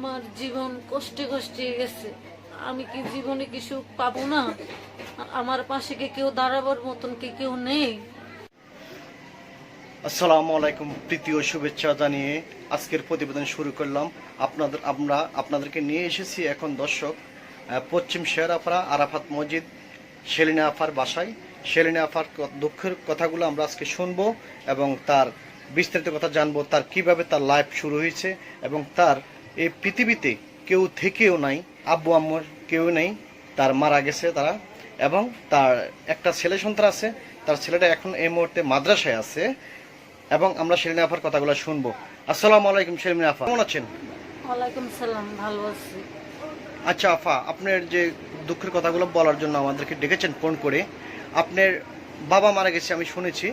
আমার জীবন কষ্টে কষ্টে গেছে। আমি কি জীবনে কিছু পাবো না? আমার পাশে কি কেউ দাঁড়াবার মতন কি কেউ নেই? আসসালামু আলাইকুম, প্রীতি ও শুভেচ্ছা জানিয়ে আজকের প্রতিবেদন শুরু করলাম। আপনাদের আমরা আপনাদেরকে নিয়ে এসেছি এখন দর্শক পশ্চিম শেরাপাড়া আরাফাত মসজিদ শেলিনা আফার বাসায়। শেলিনা আফার দুঃখের কথাগুলো আমরা আজকে শুনব এবং তার বিস্তারিত কথা জানব, তার কীভাবে তার লাইফ শুরু হয়েছে এবং তার এই পৃথিবীতে কেউ থেকেও নাই আব্বু আম্মুর কেউ নেই তার মারা গেছে তারা এবং তার একটা ছেলে সন্তান আছে তার ছেলেটা এখন এই মুহূর্তে মাদ্রাসায় আছে এবং আমরা শেরিনা আফার কথাগুলো শুনব। আসসালামু আলাইকুম শেরিনা আফা কেমন আছেন? ওয়ালাইকুম সালাম ভালো আছি। আচ্ছা আফা আপনার যে দুঃখের কথাগুলো বলার জন্য আমাদেরকে ডেকেছেন ফোন করে আপনার বাবা মারা গেছে আমি শুনেছি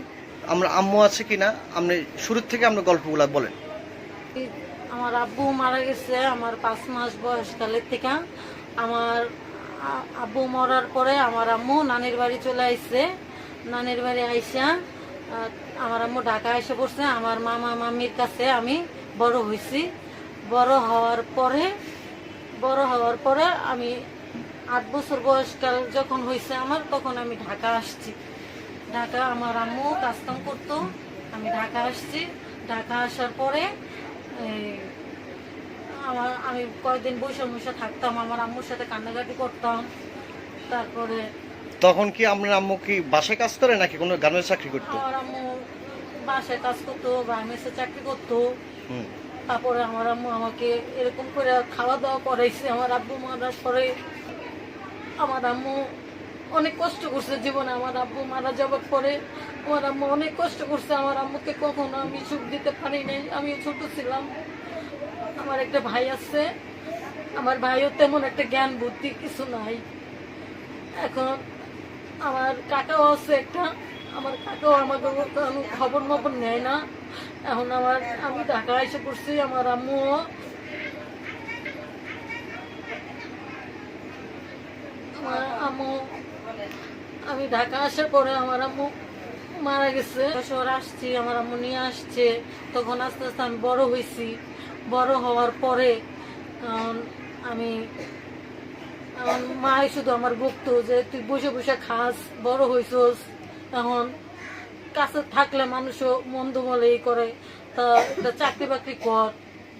আমরা আম্মু আছে কিনা আপনি শুরুর থেকে আপনার গল্পগুলো বলেন। আমার আব্বু মারা গেছে, আমার পাঁচ মাস বয়সকালের থেকে। আমার আব্বু মরার পরে আমার আম্মু নানির বাড়ি চলে আইছে। নানির বাড়ি আইসা আমার আম্মু ঢাকা এসে পড়ছে। আমার মামা মামির কাছে আমি বড় হয়েছি বড় হওয়ার পরে, বড় হওয়ার পরে আমি আট বছর বয়সকাল যখন হয়েছে আমার, তখন আমি ঢাকা আসছি। ঢাকা আমার আম্মু কাজকাম করতো, আমি ঢাকা আসছি। ঢাকা আসার পরে আমার আমি কয়েকদিন বসে বসে থাকতাম আমার আম্মুর সাথে কান্নাকাটি করতাম। তারপরে তখন কি আপনার আম্মু কি বাসায় কাজ করে নাকি কোনো গার্মেন্টস চাকরি করতো? আমার আম্মু বাসায় কাজ করতো গার্মেন্টসে চাকরি করতো। তারপরে আমার আম্মু আমাকে এরকম করে খাওয়া দাওয়া করাইছে আমার আব্বু মারার পরে। আমার আম্মু অনেক কষ্ট করছে জীবনে আমার আব্বু মারা যাবার পরে। আমার আম্মু অনেক কষ্ট করছে, আমার আম্মুকে কখনো আমি সুখ দিতে পারি নাই। আমি ছোট ছিলাম। আমার একটা ভাই আছে। আমার ভাইও তেমন একটা জ্ঞান বুদ্ধি কিছু নাই। এখন আমার কাকাও আছে একটা। আমার কাকাও আমাকে খবর মবর নেয় না। এখন আমার, আমি ঢাকা এসে পড়ছি, আমার আম্মু আমার আম্মু, আমি ঢাকা আসার পরে আমার আম্মু মারা গেছে। শহর আসছি আমার আম্মু আসছে। তখন আস্তে আস্তে আমি বড় হয়েছি বড় হওয়ার পরে আম, আমি আমার মাই শুধু আমার বকতো যে তুই বসে বসে খাস বড় হইছস। এখন কাছে থাকলে মানুষও মন্দ বলে এই করে তা চাকরি বাকরি কর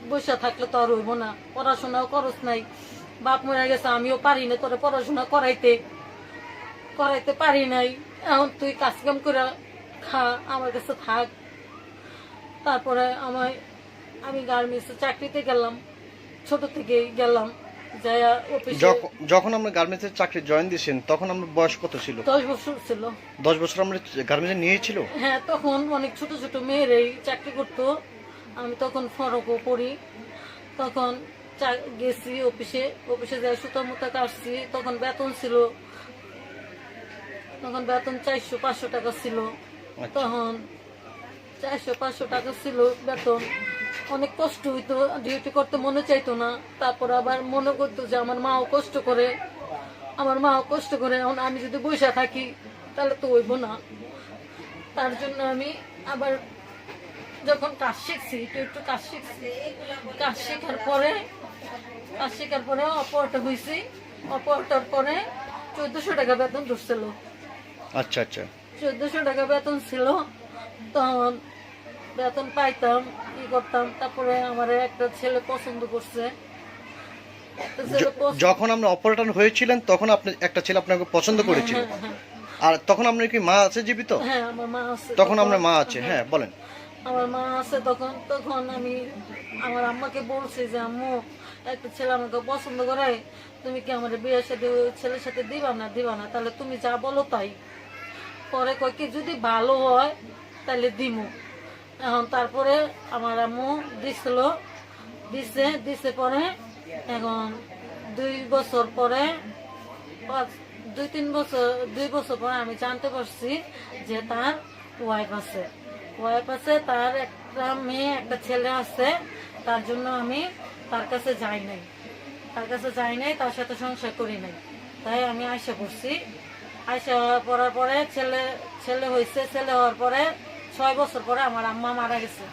বসে থাকলে তো আর হইব না পড়াশোনাও খরচ নাই। বাপ মরে গেছে আমিও পারি না তোরা পড়াশোনা করাইতে করাইতে পারি নাই। এখন তুই কাজ কাম করে খা আমার কাছে থাক। তারপরে আমায় আমি গার্মেন্টসে চাকরিতে গেলাম ছোট থেকেই গেলাম যখন আমরা গার্মেন্টসের চাকরি জয়েন দিয়েছেন তখন আমার বয়স কত ছিল? দশ বছর ছিল। দশ বছর আমরা গার্মেন্টসে নিয়েছিল হ্যাঁ তখন অনেক ছোট ছোট মেয়েরাই চাকরি করতো। আমি তখন ফরকও করি তখন গেছি অফিসে অফিসে যাই সুতা মুতা কাটছি তখন বেতন ছিল তখন বেতন চারশো পাঁচশো টাকা ছিল। তখন চারশো পাঁচশো টাকা ছিল বেতন। অনেক কষ্ট হইতো ডিউটি করতে মনে চাইতো না। তারপর আবার মনে করতো যে আমার মাও কষ্ট করে। আমার মাও কষ্ট করে এখন আমি যদি বসে থাকি তাহলে তো হইব না। তার জন্য আমি আবার যখন কাজ শিখছি একটু একটু কাজ শিখছি কাজ শেখার পরে কাজ শেখার পরে অপারেটর হয়েছি অপারেটর পরে চোদ্দশো টাকা বেতন ধরছিল। আচ্ছা আচ্ছা। চোদ্দশো টাকা বেতন ছিল। তখন বেতন পাইতাম ই করতাম। তারপরে আমার একটা ছেলে পছন্দ করছে। একটা ছেলে পছন্দ- যখন আপনি অপারেটর হয়েছিলেন তখন আপনি একটা ছেলে আপনাকে পছন্দ করেছিল। হ্যাঁ, হ্যাঁ, আর তখন আপনার কি মা আছে জীবিত? হ্যাঁ আমার মা আছে। তখন আপনার মা আছে। হ্যাঁ বলেন। আমার মা আছে তখন। তখন আমি আমার আম্মাকে বলছি যে আম্মু একটা ছেলে আমাকে পছন্দ করে। তুমি কি আমার বিয়ের সাথে ওই ছেলের সাথে দিবা না? দিবা না। তাহলে তুমি যা বলো তাই। পরে কয় কি, যদি ভালো হয় তাহলে দিমু। এখন তারপরে আমার আম্মু দিছিল। দিছে দিছে পরে এখন দুই বছর পরে, পাঁচ- দুই, তিন বছর, দুই বছর পরে আমি জানতে পারছি যে তার ওয়াইফ আছে। ওয়াইফ আছে, তার একটা মেয়ে, একটা ছেলে আছে, তার জন্য আমি তার কাছে যাই নাই। তার কাছে যাই নাই, তার সাথে সংসার করি নাই। তাই আমি আশা করছি আয়সা পড়ার পরে ছেলে ছেলে হয়েছে ছেলে হওয়ার পরে ছয় বছর পরে আমার আম্মা মারা গেছে।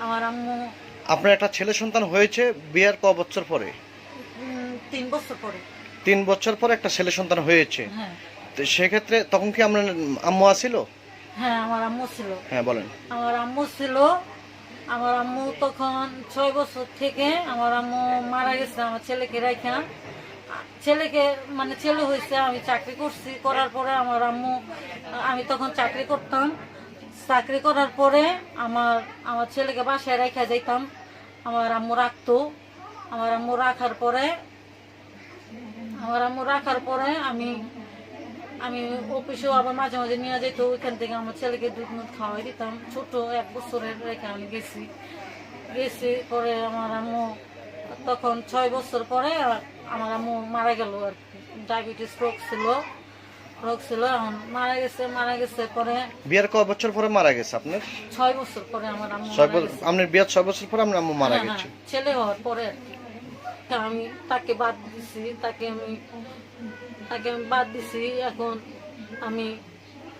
আমার আম্মু আপনার একটা ছেলে সন্তান হয়েছে বিয়ের ক বছর পরে? তিন বছর পরে। তিন বছর পরে একটা ছেলে সন্তান হয়েছে। হ্যাঁ। তো সেক্ষেত্রে তখন কি আপনার আম্মু আসিল? হ্যাঁ আমার আম্মু ছিল। হ্যাঁ বলেন। আমার আম্মু ছিল। আমার আম্মু তখন ছয় বছর থেকে আমার আম্মু মারা গেছে আমার ছেলেকে রাখা ছেলেকে মানে ছেলে হয়েছে, আমি চাকরি করছি, করার পরে আমার আম্মু, আমি তখন চাকরি করতাম। চাকরি করার পরে আমার আমার ছেলেকে বাসায় রেখে যাইতাম। আমার আম্মু রাখতো। আমার আম্মু রাখার পরে, আমার আম্মু রাখার পরে আমি আমি অফিসেও আবার মাঝে মাঝে নিয়ে যেত ওইখান থেকে আমার ছেলেকে দুধ মুধ খাওয়াই দিতাম। ছোট এক বছরের রেখে আমি গেছি। গেছি পরে আমার আম্মু, তখন ছয় বছর পরে আমার আম্মু মারা গেল আর কি। ডায়াবেটিস রোগ ছিল রোগ ছিল এখন মারা গেছে মারা গেছে পরে বিয়ের ক বছর পরে মারা গেছে আপনার? ছয় বছর পরে আমার আম্মু ছয় বছর আপনার বিয়ের ছয় বছর পরে আপনার আম্মু মারা হ্যাঁ, গেছে। হ্যাঁ, ছেলে হওয়ার পরে আমি তাকে বাদ দিছি তাকে আমি তাকে আমি বাদ দিছি। এখন আমি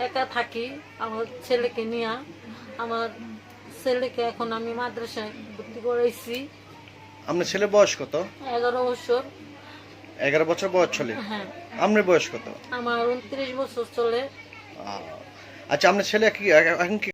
একা থাকি আমার ছেলেকে নিয়ে। আমার ছেলেকে এখন আমি মাদ্রাসায় ভর্তি করাইছি। আপনার ছেলে বয়স কত? এগারো বছর। এগারো বছর বয়স চলে। হ্যাঁ। আপনার বয়স কত? আমার উনত্রিশ বছর চলে। আচ্ছা আপনার ছেলে কি এখন কি